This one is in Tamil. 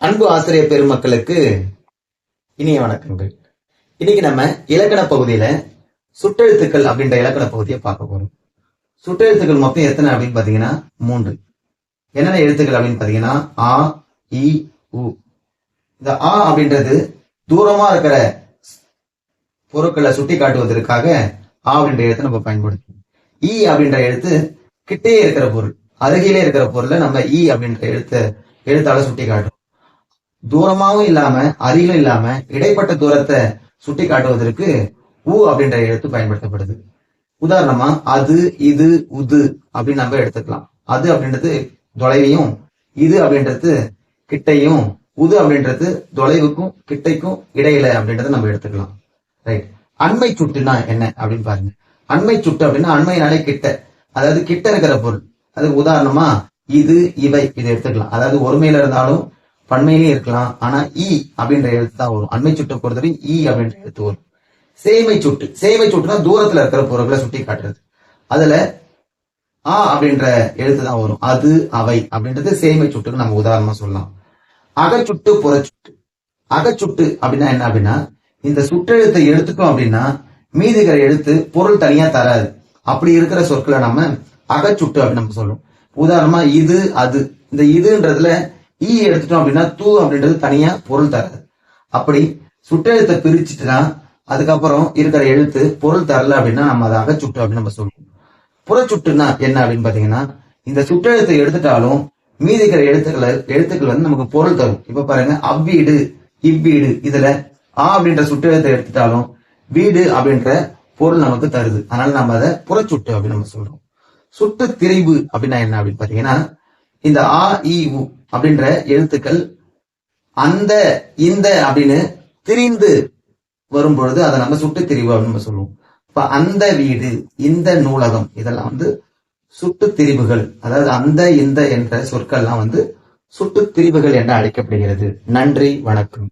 அன்பு ஆசிரியர் பெருமக்களுக்கு இனிய வணக்கங்கள். இன்னைக்கு நம்ம இலக்கண பகுதியில சுற்றெழுத்துக்கள் அப்படின்ற இலக்கண பகுதியை பார்க்க போறோம். சுற்றெழுத்துக்கள் மொத்தம் எத்தனை அப்படின்னு பாத்தீங்கன்னா மூன்று. என்னென்ன எழுத்துக்கள் அப்படின்னு பாத்தீங்கன்னா ஆ இ உ. இந்த ஆ அப்படின்றது தூரமா இருக்கிற பொருட்களை சுட்டி காட்டுவதற்காக ஆ அப்படின்ற எழுத்தை நம்ம பயன்படுத்துவோம். இ அப்படின்ற எழுத்து கிட்டே இருக்கிற பொருள் அருகிலே இருக்கிற பொருளை நம்ம இ அப்படின்ற எழுத்த எழுத்தால சுட்டி காட்டுறோம் தூரமாகவும் இல்லாம அருகிலும் இல்லாம இடைப்பட்ட தூரத்தை சுட்டி காட்டுவதற்கு உ அப்படின்ற எழுத்து பயன்படுத்தப்படுது. உதாரணமா அது இது உது அப்படின்னு நம்ம எடுத்துக்கலாம். அது அப்படின்றது தொலைவையும் இது அப்படின்றது கிட்டையும் உது அப்படின்றது தொலைவுக்கும் கிட்டைக்கும் இடையில அப்படின்றத நம்ம எடுத்துக்கலாம். ரைட் அண்மை சுட்டுனா என்ன அப்படின்னு பாருங்க. அண்மை சுட்டு அப்படின்னா அண்மையினாலே கிட்ட. அதாவது கிட்ட இருக்கிற பொருள். அதுக்கு உதாரணமா இது இவை இதை எடுத்துக்கலாம். அதாவது ஒருமையில இருந்தாலும் பன்மையிலேயே இருக்கலாம். ஆனா இ அப்படின்ற எழுத்து தான் வரும். அண்மை சுட்டை பொறுத்தவரை ஈ அப்படின்ற எழுத்து வரும். சேமை சுட்டு. சேமை சுட்டுனா தூரத்துல இருக்கிற பொருட்களை சுட்டி காட்டுறது. அதுல ஆ அப்படின்ற எழுத்து தான் வரும். அது அவை அப்படின்றது சேமை சுட்டுக்கு நம்ம உதாரணமா சொல்லலாம். அகச்சுட்டு புறச்சுட்டு. அகச்சுட்டு அப்படின்னா என்ன அப்படின்னா இந்த சுற்றெழுத்தை எழுத்துக்கும் அப்படின்னா மீதி இருக்கிற எழுத்து பொருள் தனியா தராது. அப்படி இருக்கிற சொற்களை நம்ம அகச்சுட்டு அப்படின்னு நம்ம சொல்லுவோம் உதாரணமா இது அது. இந்த இதுன்றதுல ஈ எடுத்துட்டோம் அப்படின்னா தூ அப்படின்றது தனியா பொருள் தராது. அப்படி சுட்டெழுத்தை பிரிச்சுட்டுனா அதுக்கப்புறம் இருக்கிற எழுத்து பொருள் தரல அப்படின்னா நம்ம அதை அகச்சுட்டு அப்படின்னு நம்ம சொல்லுவோம். புறச்சுட்டுனா என்ன அப்படின்னு பாத்தீங்கன்னா இந்த சுட்டெழுத்தை எடுத்துட்டாலும் மீதி இருக்கிற எழுத்துக்களை எழுத்துக்கள் வந்து நமக்கு பொருள் தரும். இப்ப பாருங்க அவ்வீடு இவ்வீடு இதுல ஆ அப்படின்ற சுட்டெழுத்தை எடுத்துட்டாலும் வீடு அப்படின்ற பொருள் நமக்கு தருது. அதனால நம்ம அதை புறச்சுட்டு அப்படின்னு நம்ம சொல்றோம். சுட்டு திரிவு அப்படின்னா என்ன அப்படின்னு பாத்தீங்கன்னா இந்த ஆ இ உ அப்படின்ற எழுத்துக்கள் அந்த இந்த அப்படின்னு திரிந்து வரும் பொழுது அதை நம்ம சுட்டு திரிவு அப்படின்னு நம்ம சொல்லுவோம். இப்ப அந்த வீடு இந்த நூலகம் இதெல்லாம் வந்து சுட்டு திரிவுகள். அதாவது அந்த இந்த என்ற சொற்கள்லாம் வந்து சுட்டு திரிவுகள் என அழைக்கப்படுகிறது. நன்றி வணக்கம்.